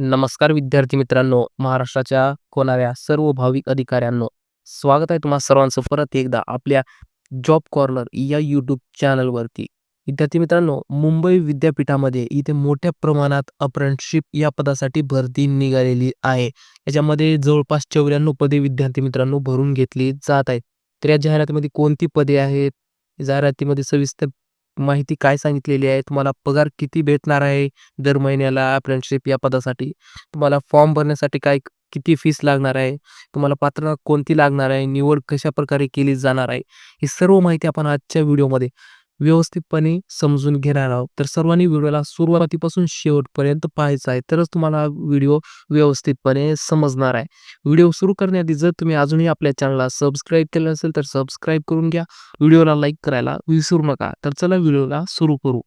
नमस्कार विद्यार्थी मित्रांनो, महाराष्ट्राच्या होणाऱ्या सर्व भाविक अधिकाऱ्यांनो, स्वागत आहे तुम्हा सर्वांचं परत एकदा आपल्या जॉब कॉर्नर या यूट्यूब चॅनलवरती. विद्यार्थी मित्रांनो, मुंबई विद्यापीठामध्ये इथे मोठ्या प्रमाणात अप्रेंटिसशिप या पदासाठी भरती निघालेली आहे. याच्यामध्ये जवळपास 94 पदे विद्यार्थी मित्रांनो भरून घेतली जात आहेत. तर या जाहिरातीमध्ये कोणती पदे आहेत? जाहिरातीमध्ये सविस्तर माहिती काय सांगितलेली आहे? तुम्हाला पगार किती भेटणार आहे दर महिन्याला अप्रेंटिसशिप या पदासाठी? तुम्हाला फॉर्म भरण्यासाठी काय किती फीस लागणार आहे? तुम्हाला पात्रता कोणती लागणार आहे? निवड कशाप्रकारे केली जाणार आहे? ही सर्व माहिती आपण आजच्या व्हिडिओमध्ये व्यवस्थितपणे समजून घेणार आहोत. तर सर्वांनी व्हिडिओला सुरुवातीपासून शेवटपर्यंत पाहायचा आहे. तरच तुम्हाला व्हिडिओ व्यवस्थितपणे समजणार आहे. व्हिडिओ सुरू करण्याआधी जर तुम्ही अजूनही आपल्या चॅनलला सबस्क्राईब केलं असेल तर सबस्क्राईब करून घ्या. व्हिडिओला लाईक करायला विसरू नका. तर चला व्हिडिओला सुरू करू.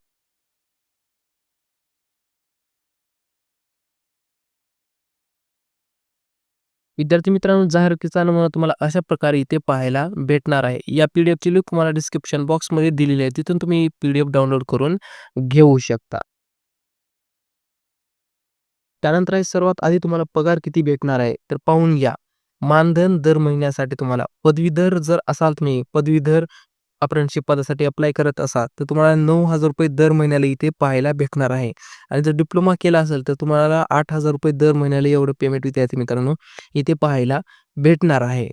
विद्यार्थी मित्रांनो, जाहिरातीचा नमुना तुम्हाला अशा प्रकारे इथे पाहायला भेटणार आहे. या पी-डी-एफची लिंक तुम्हाला डिस्क्रिप्शन बॉक्समध्ये दिलेली आहे. तिथून तुम्ही पी-डी-एफ डाउनलोड करून घेऊ शकता. त्यानंतर आहे सर्वात आधी तुम्हाला पगार किती भेटणार आहे? तर पाहून घ्या. मानधन दर महिन्यासाठी तुम्हाला पदवीधर जर असाल तुम्ही पदवीधर अप्रेंटिसशिप पदासाठी अप्लाय करत असाल तर तुम्हाला ₹9,000 दर महिन्याला इथे पाहायला भेटणार आहे. आणि जर डिप्लोमा केला असेल तर तुम्हाला ₹8,000 दर महिन्याला एवढं पेमेंट विद्यार्थी मित्रांनो इथे पाहायला भेटणार आहे.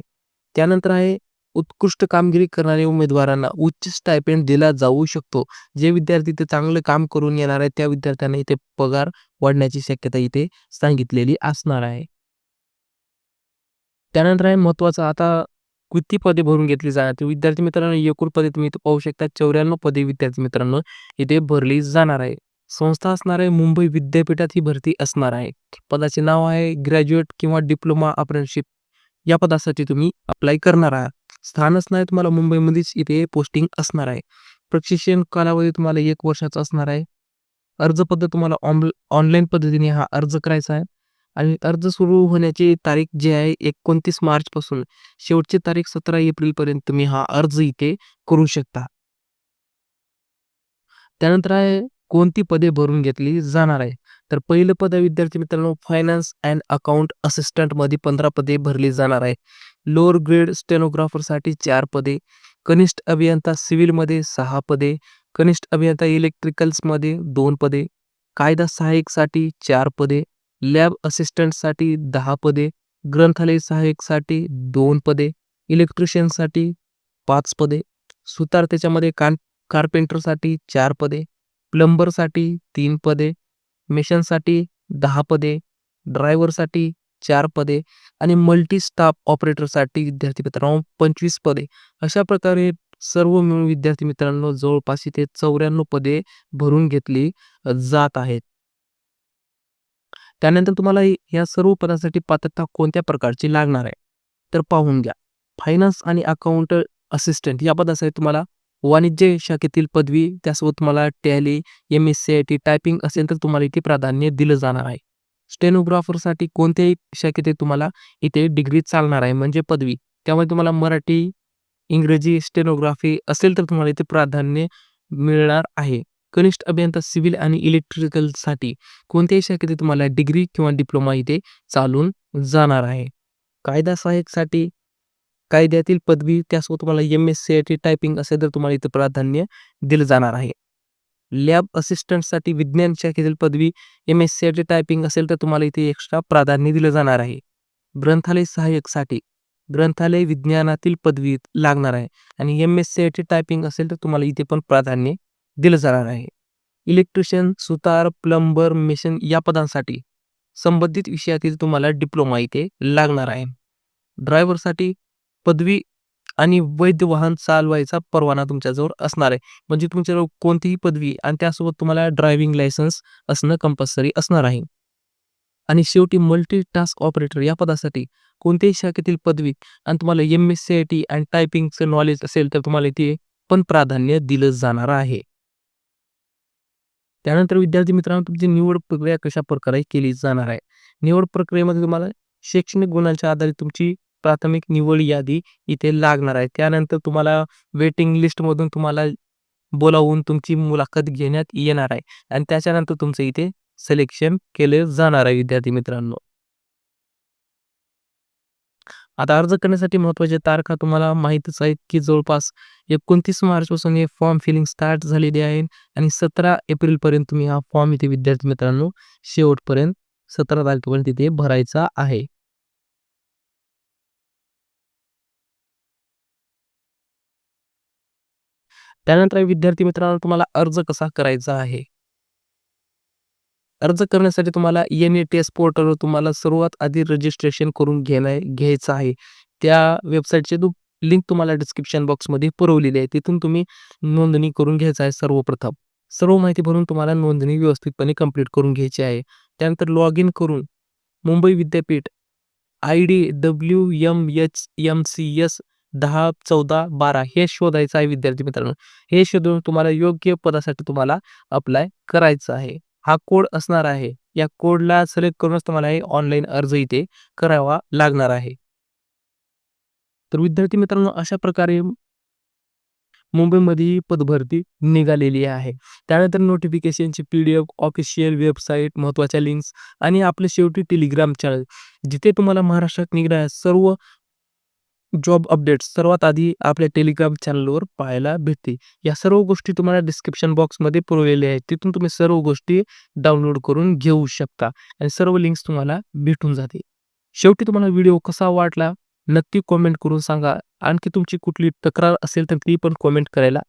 त्यानंतर आहे उत्कृष्ट कामगिरी करणाऱ्या उमेदवारांना उच्च स्टायपेंड दिला जाऊ शकतो. जे विद्यार्थी इथे चांगलं काम करून येणार आहेत त्या विद्यार्थ्यांना इथे पगार वाढण्याची शक्यता इथे सांगितलेली असणार आहे. त्यानंतर आहे महत्वाचं आता किती पदे भरून घेतली जाणार? तर विद्यार्थी मित्रांनो एकूण पदे तुम्ही इथे पाहू शकता 94 पदे विद्यार्थी मित्रांनो इथे भरली जाणार आहे. संस्था असणार आहे मुंबई विद्यापीठात ही भरती असणार आहे. पदाचे नाव आहे ग्रॅज्युएट किंवा डिप्लोमा अप्रेंटिसशिप या पदासाठी तुम्ही अप्लाय करणार आहात. स्थान असणार आहे तुम्हाला मुंबईमध्येच इथे पोस्टिंग असणार आहे. प्रशिक्षण कालावधी तुम्हाला एक वर्षाचा असणार आहे. अर्ज पद्धत तुम्हाला ऑनलाईन पद्धतीने हा अर्ज करायचा आहे. आणि अर्ज सुरू होण्याची तारीख जी आहे 29 मार्चपासून शेवटची तारीख सतरा एप्रिल पर्यंत तुम्ही हा अर्ज इथे करू शकता. त्यानंतर आहे कोणती पदे भरून घेतली जाणार आहे? तर पहिलं पद आहे विद्यार्थी मित्रांनो फायनान्स अँड अकाउंट असिस्टंटमध्ये 15 पदे भरली जाणार आहे. लोअर ग्रेड स्टेनोग्राफरसाठी चार पदे, कनिष्ठ अभियंता सिव्हिलमध्ये सहा पदे, कनिष्ठ अभियंता इलेक्ट्रिकल्समध्ये दोन पदे, कायदा सहाय्यकसाठी चार पदे, लॅब असिस्टंटसाठी दहा पदे, ग्रंथालय सहाय्यकसाठी दोन पदे, इलेक्ट्रिशियनसाठी पाच पदे, सुतार त्याच्यामध्ये कान कार्पेंटरसाठी चार पदे, प्लंबरसाठी तीन पदे, मेशनसाठी दहा पदे, ड्रायव्हरसाठी चार पदे आणि मल्टी स्टाफ ऑपरेटरसाठी विद्यार्थी मित्रांनो 25 पदे. अशा प्रकारे सर्व मिळून विद्यार्थी मित्रांनो जवळपास इथे 94 पदे भरून घेतली जात आहेत. त्यानंतर तुम्हाला या सर्व पदासाठी पात्रता कोणत्या प्रकारची लागणार आहे? तर पाहून घ्या. फायनान्स आणि अकाउंट असिस्टंट या पदासाठी तुम्हाला वाणिज्य शाखेतील पदवी त्यासोबत तुम्हाला टॅली, एम-एस-सी-आय-टी, टायपिंग असेल तर तुम्हाला इथे प्राधान्य दिलं जाणार आहे. स्टेनोग्राफरसाठी कोणत्याही शाखेत तुम्हाला इथे डिग्री चालणार आहे म्हणजे पदवी. त्यामुळे तुम्हाला मराठी, इंग्रजी स्टेनोग्राफी असेल तर तुम्हाला इथे प्राधान्य मिळणार आहे. कनिष्ठ अभियंता सिव्हिल आणि इलेक्ट्रिकलसाठी कोणत्याही शाखेत तुम्हाला डिग्री किंवा डिप्लोमा इथे चालून जाणार आहे. कायदा सहाय्यकसाठी कायद्यातील पदवी त्यासोबत तुम्हाला एम-एस-सी-आय-टी, टायपिंग असेल तर तुम्हाला इथे प्राधान्य दिलं जाणार आहे. लॅब असिस्टंटसाठी विज्ञान शाखेतील पदवी एम-एस-सी-आय-टी, टायपिंग असेल तर तुम्हाला इथे एक्स्ट्रा प्राधान्य दिलं जाणार आहे. ग्रंथालय सहाय्यकसाठी ग्रंथालय विज्ञानातील पदवी लागणार आहे आणि एम-एस-सी-आय-टी, टायपिंग असेल तर तुम्हाला इथे पण प्राधान्य दिलं जाणार आहे. इलेक्ट्रिशियन, सुतार, प्लंबर, मिशन या पदांसाठी संबंधित विषयातील तुम्हाला डिप्लोमा इथे लागणार आहे. ड्रायव्हरसाठी पदवी आणि वैध वाहन चालवायचा परवाना तुमच्याजवळ असणार आहे. म्हणजे तुमच्याजवळ कोणतीही पदवी आणि त्यासोबत तुम्हाला ड्रायव्हिंग लायसन्स असणं कंपल्सरी असणार आहे. आणि शेवटी मल्टी टास्क ऑपरेटर या पदासाठी कोणत्याही शाखेतील पदवी आणि तुम्हाला एम-एस-सी-आय-टी आणि टायपिंगचं नॉलेज असेल तर तुम्हाला इथे पण प्राधान्य दिलं जाणार आहे. त्यानंतर विद्यार्थी मित्रांनो तुमची निवड प्रक्रिया कशा प्रकारे केली जाणार आहे? निवड प्रक्रियेमध्ये तुम्हाला शैक्षणिक गुणांच्या आधारे तुमची प्राथमिक निवड यादी इथे लागणार आहे. त्यानंतर तुम्हाला वेटिंग लिस्टमधून तुम्हाला बोलावून तुमची मुलाखत घेण्यात येणार आहे आणि त्याच्यानंतर तुमचं इथे सिलेक्शन केले जाणार आहे विद्यार्थी मित्रांनो आता अर्ज करण्यासाठी महत्त्वाच्या तारखा तुम्हाला माहीतच आहेत की जवळपास एकोणतीस मार्चपासून हे फॉर्म फिलिंग स्टार्ट झालेली आहे आणि सतरा एप्रिलपर्यंत तुम्ही हा फॉर्म इथे विद्यार्थी मित्रांनो शेवटपर्यंत सतरा तारखेपर्यंत इथे भरायचा आहे. त्यानंतर विद्यार्थी मित्रांनो तुम्हाला अर्ज कसा करायचा आहे? अर्ज करण्यासाठी तुम्हाला एन ए टी एस पोर्टलवर तुम्हाला सर्वात आधी रजिस्ट्रेशन करून घेणं घ्यायचं आहे. त्या वेबसाईटचे तू लिंक तुम्हाला डिस्क्रिप्शन बॉक्समध्ये पुरवलेली आहे. तिथून तुम्ही नोंदणी करून घ्यायचं आहे सर्वप्रथम. सर्व माहिती भरून तुम्हाला नोंदणी व्यवस्थितपणे कंप्लीट करून घ्यायची आहे. त्यानंतर लॉग इन करून मुंबई विद्यापीठ I D W M H M C S दहा चौदा बारा हे शोधायचं आहे विद्यार्थी मित्रांनो. हे शोधून तुम्हाला योग्य पदासाठी तुम्हाला अप्लाय करायचं आहे. हा कोड असणार आहे. या कोडला सिलेक्ट करूनच तुम्हाला हे ऑनलाईन अर्ज इथे करावा लागणार आहे. तर विद्यार्थी मित्रांनो अशा प्रकारे मुंबईमध्ये ही पदभरती निघालेली आहे. त्यानंतर नोटिफिकेशनची P D F official website महत्त्वाच्या लिंक्स आणि आपले शेवटी टेलिग्राम चॅनल जिथे तुम्हाला महाराष्ट्रात निघणाऱ्या सर्व जॉब अपडेट्स सर्वात आधी आपल्या टेलिग्राम चॅनलवर पाहायला भेटते या सर्व गोष्टी तुम्हाला डिस्क्रिप्शन बॉक्समध्ये पुरवलेल्या आहेत. तिथून तुम्ही सर्व गोष्टी डाउनलोड करून घेऊ शकता आणि सर्व लिंक्स तुम्हाला भेटून जाते शेवटी तुम्हाला व्हिडिओ कसा वाटला? नक्की कॉमेंट करून सांगा. आणखी तुमची कुठली तक्रार असेल तर ती पण कॉमेंट करायला